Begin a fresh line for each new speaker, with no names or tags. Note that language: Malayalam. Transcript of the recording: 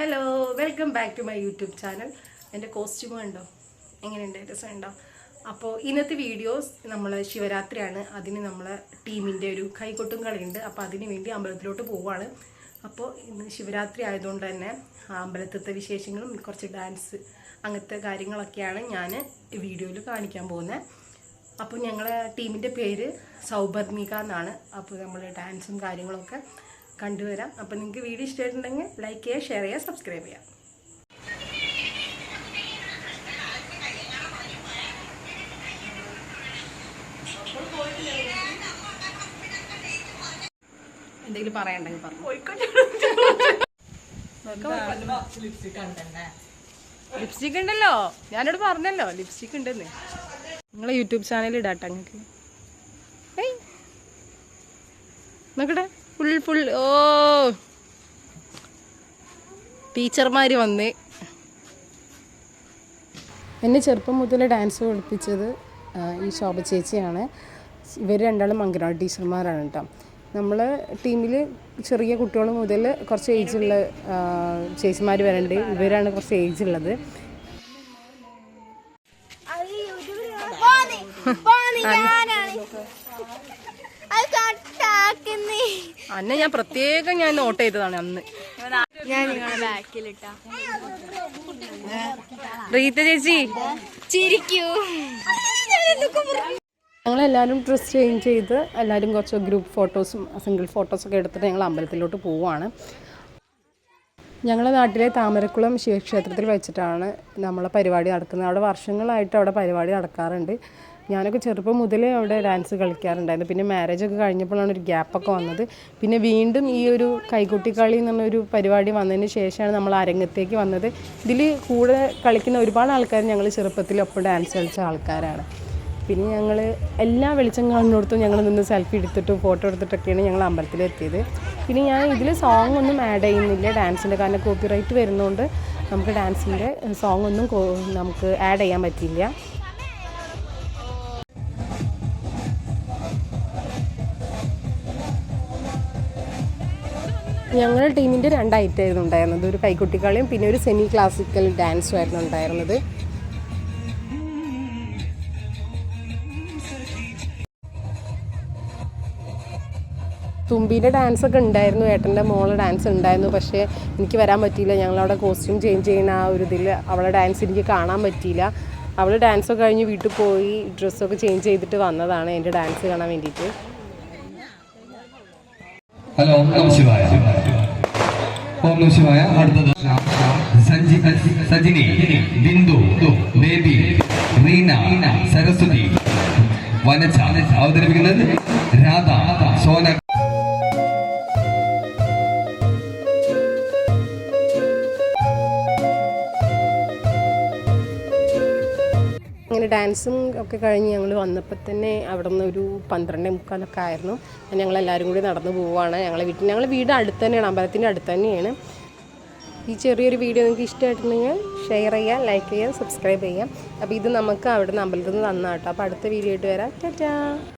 Hello welcome back to my YouTube channel എന്റെ കോസ്റ്റ്യൂം ഉണ്ടോ എങ്ങനെയുണ്ട്? രസമുണ്ടോ അപ്പോൾ ഇന്നത്തെ വീഡിയോസ് നമ്മൾ ശിവരാത്രിയാണ്. അതിന് നമ്മളെ ടീമിന്റെ ഒരു കൈകൊട്ടും കളിയുണ്ട്. അപ്പോൾ അതിന് വേണ്ടി അമ്പലത്തിലോട്ട് പോവുകയാണ് അപ്പോൾ ഇന്ന് ശിവരാത്രി ആയതുകൊണ്ട് തന്നെ അമ്പലത്തിലത്തെ വിശേഷങ്ങളും കുറച്ച് ഡാൻസ് അങ്ങനത്തെ കാര്യങ്ങളൊക്കെയാണ് ഞാൻ വീഡിയോയിൽ കാണിക്കാൻ പോകുന്നത് അപ്പോൾ ഞങ്ങളെ ടീമിന്റെ പേര് സൗബർണിക എന്നാണ്. അപ്പോൾ നമ്മൾ ഡാൻസും കാര്യങ്ങളൊക്കെ കണ്ടുവരാം. അപ്പോൾ നിങ്ങൾക്ക് വീഡിയോ ഇഷ്ടമായിട്ടുണ്ടെങ്കിൽ ലൈക്ക് ചെയ്യുക ഷെയർ ചെയ്യുക സബ്സ്ക്രൈബ് ചെയ്യുക. എന്തെങ്കിലും പറയണ്ടെങ്കിൽ പറഞ്ഞു. ലിപ്സ്റ്റിക് ഉണ്ടല്ലോ. ഞാനോട് പറഞ്ഞല്ലോ ലിപ്സ്റ്റിക് ഉണ്ടെന്ന്. നിങ്ങളെ യൂട്യൂബ് ചാനലിൽ ഇടാട്ടോ നിങ്ങൾക്ക്. നോക്കട്ടെ. ഫുൾ ഫുൾ ഓ ടീച്ചർമാർ വന്ന്. എന്നെ ചെറുപ്പം മുതൽ ഡാൻസ് പഠിപ്പിച്ചത് ഈ ശോഭ ചേച്ചിയാണ്. ഇവർ രണ്ടാളും അംഗനവാടി ടീച്ചർമാരാണ് കേട്ടോ നമ്മൾ ടീമിൽ ചെറിയ കുട്ടികൾ മുതൽ കുറച്ച് ഏജുള്ള ചേച്ചിമാർ വരണ്ട് ഇവരാണ് കുറച്ച് ഏജ് ഉള്ളത്.
അത് കട്ടാക്കുന്നേ.
അന്നെ ഞാൻ പ്രത്യേകം ഞാൻ നോട്ട് ചെയ്തതാണ് അന്ന്. റീത്ത ചേച്ചി.
ചിരിക്കൂ.
ഞങ്ങളെല്ലാവരും ഡ്രസ്സ് ചേഞ്ച് ചെയ്ത് എല്ലാവരും കുറച്ച് ഗ്രൂപ്പ് ഫോട്ടോസും സിംഗിൾ ഫോട്ടോസൊക്കെ എടുത്തിട്ട് ഞങ്ങൾ അമ്പലത്തിലോട്ട് പോവുകയാണ്. ഞങ്ങളുടെ നാട്ടിലെ താമരക്കുളം ശിവക്ഷേത്രത്തിൽ വെച്ചിട്ടാണ് നമ്മളെ പരിപാടി നടക്കുന്നത്. അവിടെ വർഷങ്ങളായിട്ട് അവിടെ പരിപാടി നടക്കാറുണ്ട്. ഞാനൊക്കെ ചെറുപ്പം മുതലേ അവിടെ ഡാൻസ് കളിക്കാറുണ്ടായിരുന്നു. പിന്നെ മാരേജ് ഒക്കെ കഴിഞ്ഞപ്പോഴാണ് ഒരു ഗ്യാപ്പൊക്കെ വന്നത്. പിന്നെ വീണ്ടും ഈ ഒരു കൈകൊട്ടിക്കളി എന്നൊരു പരിപാടി വന്നതിന് ശേഷമാണ് നമ്മൾ അരങ്ങത്തേക്ക് വന്നത്. ഇതിൽ കൂടെ കളിക്കുന്ന ഒരുപാട് ആൾക്കാർ ഞങ്ങൾ ചെറുപ്പത്തിൽ ഒപ്പം ഡാൻസ് കളിച്ച ആൾക്കാരാണ്. പിന്നെ ഞങ്ങൾ എല്ലാ വെളിച്ചം കാണുന്നിടത്തും ഞങ്ങൾ നിന്ന് സെൽഫി എടുത്തിട്ടും ഫോട്ടോ എടുത്തിട്ടൊക്കെയാണ് ഞങ്ങൾ അമ്പലത്തിലെത്തിയത്. പിന്നെ ഞാൻ ഇതിൽ സോങ് ഒന്നും ആഡ് ചെയ്യുന്നില്ല. ഡാൻസിന്റെ കാരണം കോപ്പിറൈറ്റ് വരുന്നതുകൊണ്ട് നമുക്ക് ഡാൻസിന്റെ സോങ് ഒന്നും നമുക്ക് ആഡ് ചെയ്യാൻ പറ്റില്ല ഞങ്ങളുടെ ടീമിന്റെ രണ്ട് ഐറ്റം ആയിരുന്നു ഉണ്ടായിരുന്നത്. ഒരു കൈക്കുട്ടിക്കളിയും പിന്നെ ഒരു സെമി ക്ലാസിക്കൽ ഡാൻസും ആയിരുന്നു ഉണ്ടായിരുന്നത്. തുമ്പീന്റെ ഡാൻസ് ഒക്കെ ഉണ്ടായിരുന്നു. ഏട്ടന്റെ മോളെ ഡാൻസ് ഉണ്ടായിരുന്നു. പക്ഷേ എനിക്ക് വരാൻ പറ്റിയില്ല. ഞങ്ങളവിടെ കോസ്റ്റ്യൂം ചേഞ്ച് ചെയ്യുന്ന ആ ഒരു ഇതിൽ അവളെ ഡാൻസ് എനിക്ക് കാണാൻ പറ്റിയില്ല. അവൾ ഡാൻസൊക്കെ കഴിഞ്ഞ് വീട്ടിൽ പോയി ഡ്രസ്സൊക്കെ ചേഞ്ച് ചെയ്തിട്ട് വന്നതാണ്. എന്റെ ഡാൻസ് കാണാൻ വേണ്ടിയിട്ട്.
ഹലോ നമസ്കാരം ഓം നമ ശിവായ അടുത്തത് സജിനി ബിന്ദു ബേബി റീന സരസ്വതി വനജ. അവതരിപ്പിക്കുന്നത് രാധ സോന
അങ്ങനെ ഡാൻസും ഒക്കെ കഴിഞ്ഞ് ഞങ്ങൾ വന്നപ്പോൾ തന്നെ അവിടെ നിന്ന് ഒരു പന്ത്രണ്ടേ മുക്കാലൊക്കെ ആയിരുന്നു. ഞങ്ങൾ എല്ലാവരും കൂടി നടന്നു പോവുകയാണ് ഞങ്ങളെ വീട്ടിൽ ഞങ്ങളെ വീട് അടുത്ത് തന്നെയാണ് അമ്പലത്തിന്റെ അടുത്ത് തന്നെയാണ്. ഈ ചെറിയൊരു വീഡിയോ നിങ്ങൾക്ക് ഇഷ്ടമായിട്ടുണ്ടെങ്കിൽ ഷെയർ ചെയ്യുക ലൈക്ക് ചെയ്യുക സബ്സ്ക്രൈബ് ചെയ്യുക. അപ്പോൾ ഇത് നമുക്ക് അവിടെ നിന്ന് അമ്പലത്തിൽ നിന്ന് തന്നാട്ടോ അപ്പോൾ അടുത്ത വീഡിയോ ആയിട്ട് വരാം. ടാറ്റാ.